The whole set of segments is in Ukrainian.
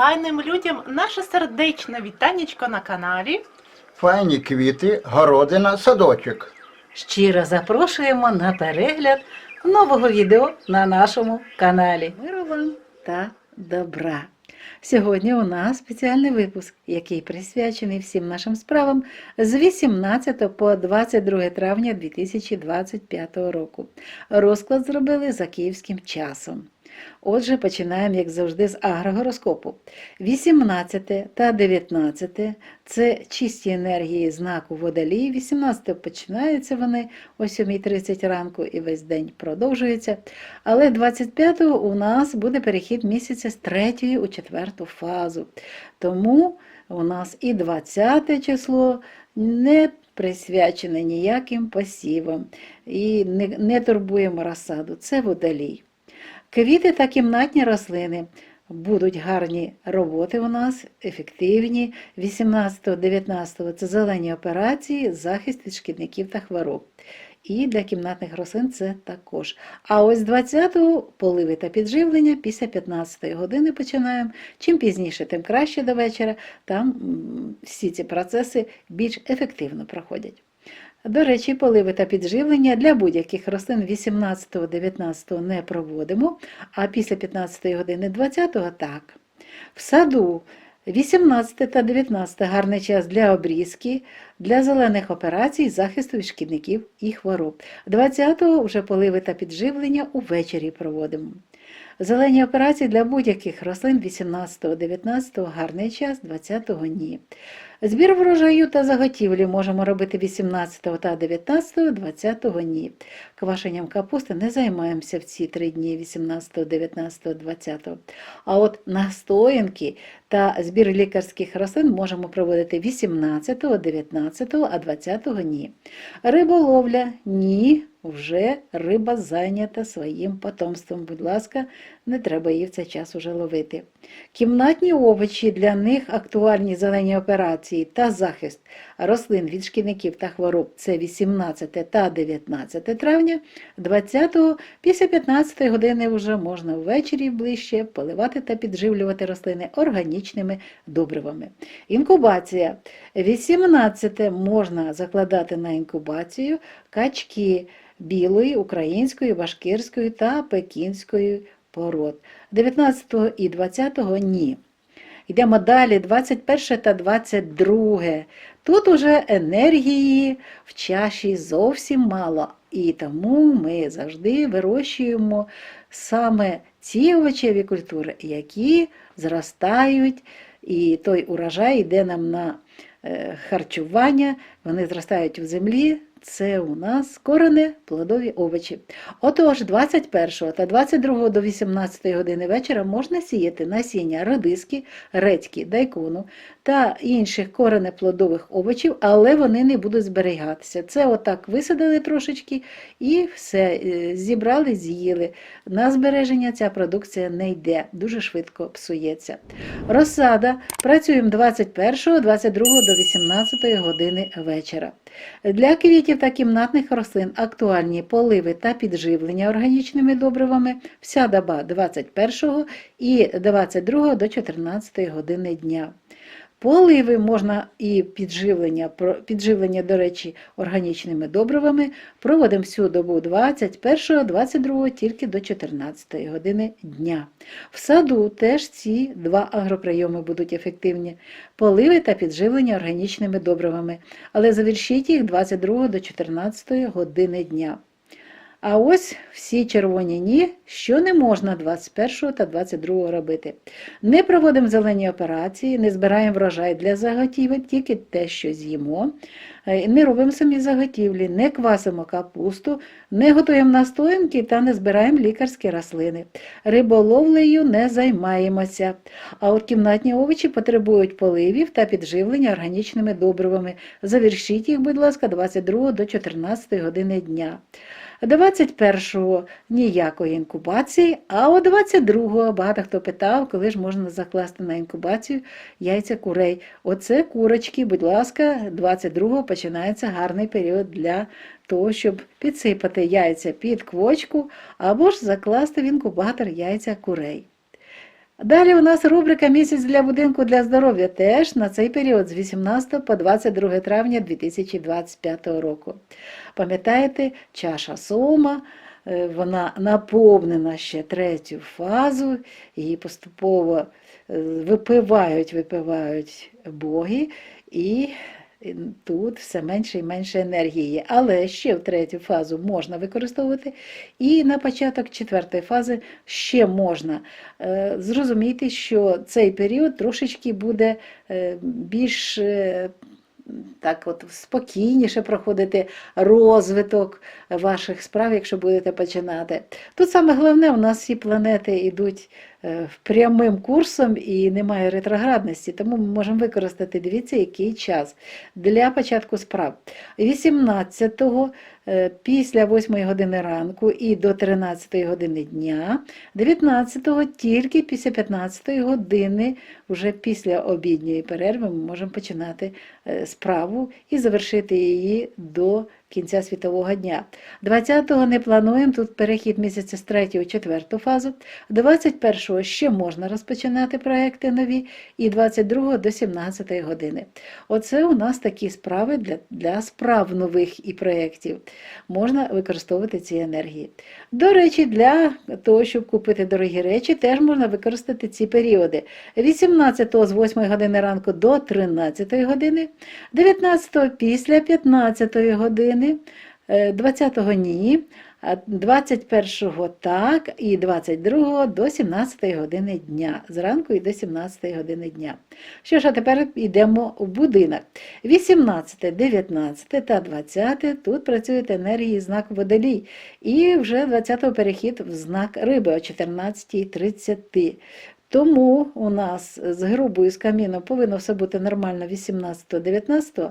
файним людям наше сердечне вітанечко на каналі. Файні квіти, городина, садочок. Щиро запрошуємо на перегляд нового відео на нашому каналі. Миру вам та добра. Сьогодні у нас спеціальний випуск, який присвячений всім нашим справам з 18 по 22 травня 2025 року. Розклад зробили за київським часом. Отже, починаємо, як завжди, з агрогороскопу. 18 та 19 це чисті енергії знаку водолій. 18 починаються вони о 7.30 ранку і весь день продовжується. Але 25 у нас буде перехід місяця з третьої у четверту фазу. Тому у нас і 20 число не присвячене ніяким посівам і не турбуємо розсаду. Це водолій. Квіти та кімнатні рослини. Будуть гарні роботи у нас, ефективні. 18-19 це зелені операції, захист від шкідників та хвороб. І для кімнатних рослин це також. А ось 20-го поливи та підживлення після 15-ї години починаємо. Чим пізніше, тим краще до вечора. Там всі ці процеси більш ефективно проходять. До речі, поливи та підживлення для будь-яких рослин 18-19 не проводимо, а після 15 години 20 так. В саду 18 та 19 гарний час для обрізки, для зелених операцій, захисту від шкідників і хвороб. 20-го вже поливи та підживлення увечері проводимо. Зелені операції для будь-яких рослин 18-19 гарний час, 20-го ні. Збір врожаю та заготівлі можемо робити 18 та 19, 20 ні. Квашенням капусти не займаємося в ці три дні 18, 19, 20. А от настоянки та збір лікарських рослин можемо проводити 18, 19, а 20 ні. Риболовля ні. Вже риба зайнята своїм потомством. Будь ласка, не треба її в цей час уже ловити. Кімнатні овочі для них актуальні зелені операції та захист рослин від шкідників та хвороб це 18 та 19 травня, 20 після 15 години вже можна ввечері ближче поливати та підживлювати рослини органічними добривами. Інкубація. 18 можна закладати на інкубацію качки білої, української, башкирської та пекінської пород. 19 і 20 ні. Йдемо далі, 21 та 22. Тут уже енергії в чаші зовсім мало. І тому ми завжди вирощуємо саме ті овочеві культури, які зростають, і той урожай йде нам на е, харчування, вони зростають в землі. Це у нас корені плодові овочі. Отож, 21 та 22 до 18 години вечора можна сіяти насіння редиски, редьки, дайкону та інших коренеплодових овочів, але вони не будуть зберігатися. Це отак висадили трошечки і все, е, зібрали, з'їли. На збереження ця продукція не йде, дуже швидко псується. Розсада. Працюємо 21, 22 до 18 години вечора. Для квітів та кімнатних рослин актуальні поливи та підживлення органічними добривами вся доба 21 і 22 до 14 години дня. Поливи можна і підживлення, підживлення, до речі, органічними добривами проводимо всю добу 21, 22 тільки до 14 години дня. В саду теж ці два агроприйоми будуть ефективні. Поливи та підживлення органічними добривами, але завершіть їх 22 до 14 години дня. А ось всі червоні ні, що не можна 21 та 22 робити. Не проводимо зелені операції, не збираємо врожай для заготівель, тільки те, що з'їмо. Е, Не робимо самі заготівлі, не квасимо капусту, не готуємо настоянки та не збираємо лікарські рослини. Риболовлею не займаємося. А от кімнатні овочі потребують поливів та підживлення органічними добривами. Завершіть їх, будь ласка, 22 до 14 години дня. 21-го ніякої інкубації, а о 22-го багато хто питав, коли ж можна закласти на інкубацію яйця курей. Оце курочки, будь ласка, 22-го починається гарний період для того, щоб підсипати яйця під квочку або ж закласти в інкубатор яйця курей. Далі у нас рубрика Місяць для будинку для здоров'я теж на цей період з 18 по 22 травня 2025 року. Пам'ятаєте, чаша сома, е, вона наповнена ще третю фазу, її поступово е, випивають, випивають боги, і тут все менше і менше енергії. Але ще в третю фазу можна використовувати, і на початок четвертої фази ще можна е, зрозуміти, що цей період трошечки буде е, більш е, так от спокійніше проходити розвиток ваших справ, якщо будете починати. Тут саме головне, у нас всі планети йдуть прямим курсом і немає ретроградності, тому ми можемо використати, дивіться, який час. Для початку справ. 18-го е, після 8 години ранку і до 13 години дня, 19-го тільки після 15 години, вже після обідньої перерви, ми можемо починати е, справу і завершити її до кінця світового дня. 20-го не плануємо, тут перехід місяця з 3 у 4 фазу. 21-го ще можна розпочинати проекти нові, і 22-го до 17 години. Оце у нас такі справи для, для справ нових і проєктів. Можна використовувати ці енергії. До речі, для того, щоб купити дорогі речі, теж можна використати ці періоди. 18-го з 8 години ранку до 13 години, 19-го після 15 години, е, 20-го ні, 21-го так, і 22-го до 17 години дня, зранку і до 17 години дня. Що ж, а тепер йдемо в будинок. 18, 19 та 20 тут працюють енергії знак водолій. І вже 20-го перехід в знак риби о 14.30. Тому у нас з грубою з каміном повинно все бути нормально 18-19,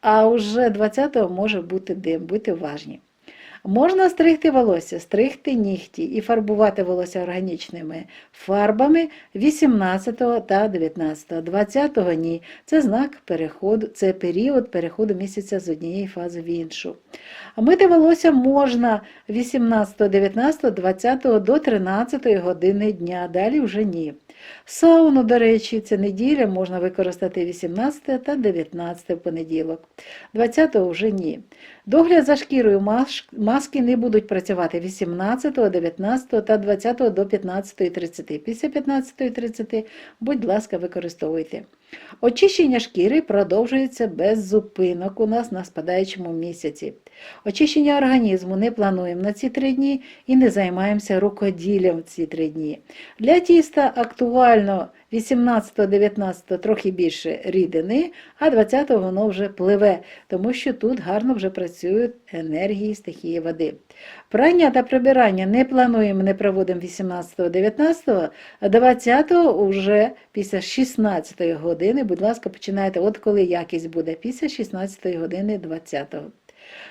а вже 20-го може бути дим, будьте уважні. Можна стригти волосся, стригти нігті і фарбувати волосся органічними фарбами 18 та 19. 20 ні. Це знак переходу, це період переходу місяця з однієї фази в іншу. А мити волосся можна 18, 19, 20 до 13 години дня, далі вже ні. Сауну, до речі, це неділя можна використати 18 та 19 в понеділок. 20 вже ні. Догляд за шкірою маски не будуть працювати 18, 19 та 20 до 15.30. Після 15.30, будь ласка, використовуйте. Очищення шкіри продовжується без зупинок у нас на спадаючому місяці. Очищення організму не плануємо на ці три дні і не займаємося рукоділлям ці три дні. Для тіста актуально 18-19 трохи більше рідини, а 20 воно вже пливе, тому що тут гарно вже працюють енергії стихії води. Прання та прибирання не плануємо, не проводимо 18-19, а 20 вже після 16 години, будь ласка, починайте, от коли якість буде, після 16 години 20.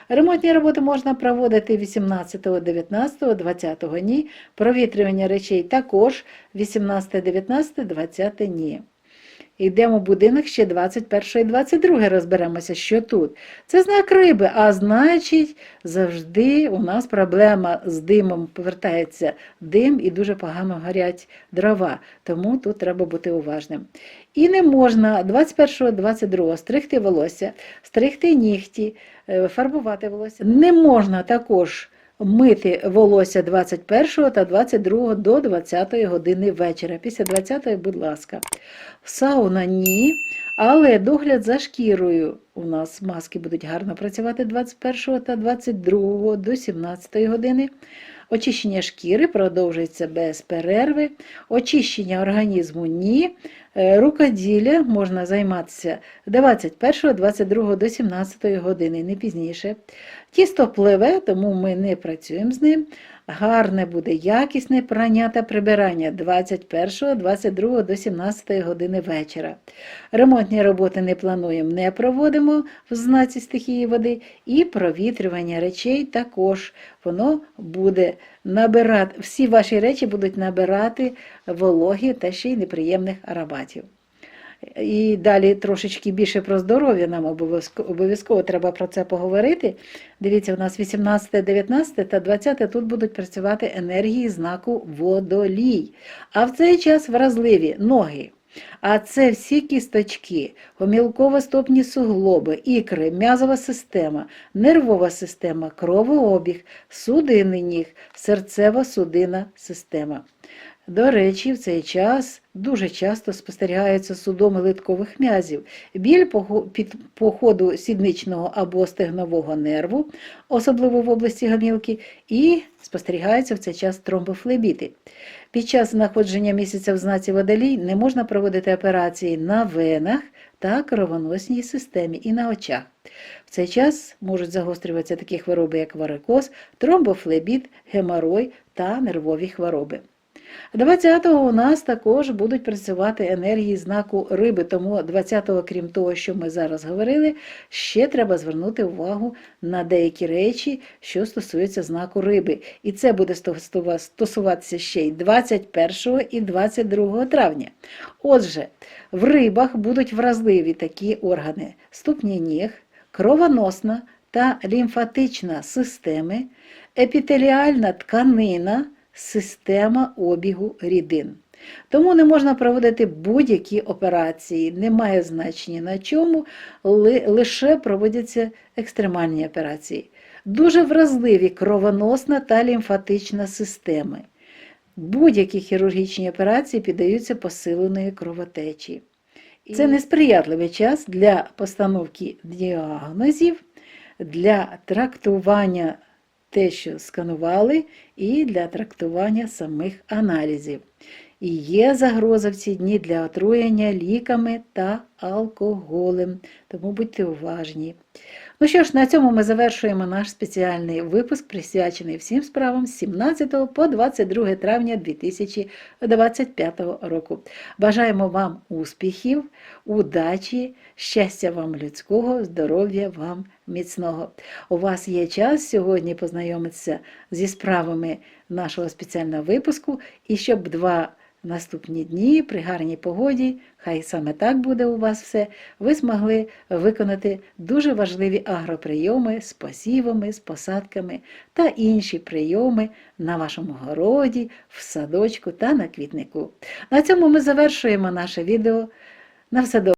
Ремонтні роботи можна проводити 18, 19, 20 дні, Провітрювання речей також 18, 19, 20 ні. Йдемо в будинок ще 21 і 22 розберемося, що тут. Це знак риби, а значить, завжди у нас проблема з димом повертається дим і дуже погано горять дрова. Тому тут треба бути уважним. І не можна 21-22 стригти волосся, стригти нігті, е, фарбувати волосся. Не можна також мити волосся 21 та 22 до 20 години вечора. Після 20, будь ласка. Сауна ні, але догляд за шкірою у нас маски будуть гарно працювати 21 та 22 до 17 години. Очищення шкіри продовжується без перерви, очищення організму ні. Е, Рукоділля можна займатися 21, 22 до 17 години, не пізніше. Тісто пливе, тому ми не працюємо з ним. Гарне буде якісне прання та прибирання 21, 22 до 17 години вечора. Ремонтні роботи не плануємо, не проводимо в знаці стихії води. І провітрювання речей також. Воно буде набирати, всі ваші речі будуть набирати вологі та ще й неприємних ароматів. І далі трошечки більше про здоров'я нам обов'язково, обов'язково треба про це поговорити. Дивіться, у нас 18, 19 та 20 тут будуть працювати енергії знаку водолій. А в цей час вразливі ноги. А це всі кісточки, гомілково-стопні суглоби, ікри, м'язова система, нервова система, кровообіг, судини ніг, серцево-судинна система. До речі, в цей час дуже часто спостерігаються судоми литкових м'язів, біль під по ходу сідничного або стегнового нерву, особливо в області гомілки, і спостерігаються в цей час тромбофлебіти. Під час знаходження місяця в знаці водолій не можна проводити операції на венах та кровоносній системі і на очах. В цей час можуть загострюватися такі хвороби, як варикоз, тромбофлебіт, геморой та нервові хвороби. 20-го у нас також будуть працювати енергії знаку риби, тому 20-го, крім того, що ми зараз говорили, ще треба звернути увагу на деякі речі, що стосуються знаку риби. І це буде стосуватися ще й 21 і 22 травня. Отже, в рибах будуть вразливі такі органи: ступні ніг, кровоносна та лімфатична системи, епітеліальна тканина, система обігу рідин. Тому не можна проводити будь-які операції, немає значення на чому, лише проводяться екстремальні операції. Дуже вразливі кровоносна та лімфатична системи. Будь-які хірургічні операції піддаються посиленої кровотечі. Це несприятливий час для постановки діагнозів, для трактування те, що сканували, і для трактування самих аналізів. І є загроза в ці дні для отруєння ліками та алкоголем, тому будьте уважні. Ну що ж, на цьому ми завершуємо наш спеціальний випуск, присвячений всім справам з 17 по 22 травня 2025 року. Бажаємо вам успіхів, удачі, щастя вам людського, здоров'я вам міцного. У вас є час сьогодні познайомитися зі справами нашого спеціального випуску, і щоб два наступні дні при гарній погоді, хай саме так буде у вас все, ви змогли виконати дуже важливі агроприйоми з посівами, з посадками та інші прийоми на вашому городі, в садочку та на квітнику. На цьому ми завершуємо наше відео. На все добре.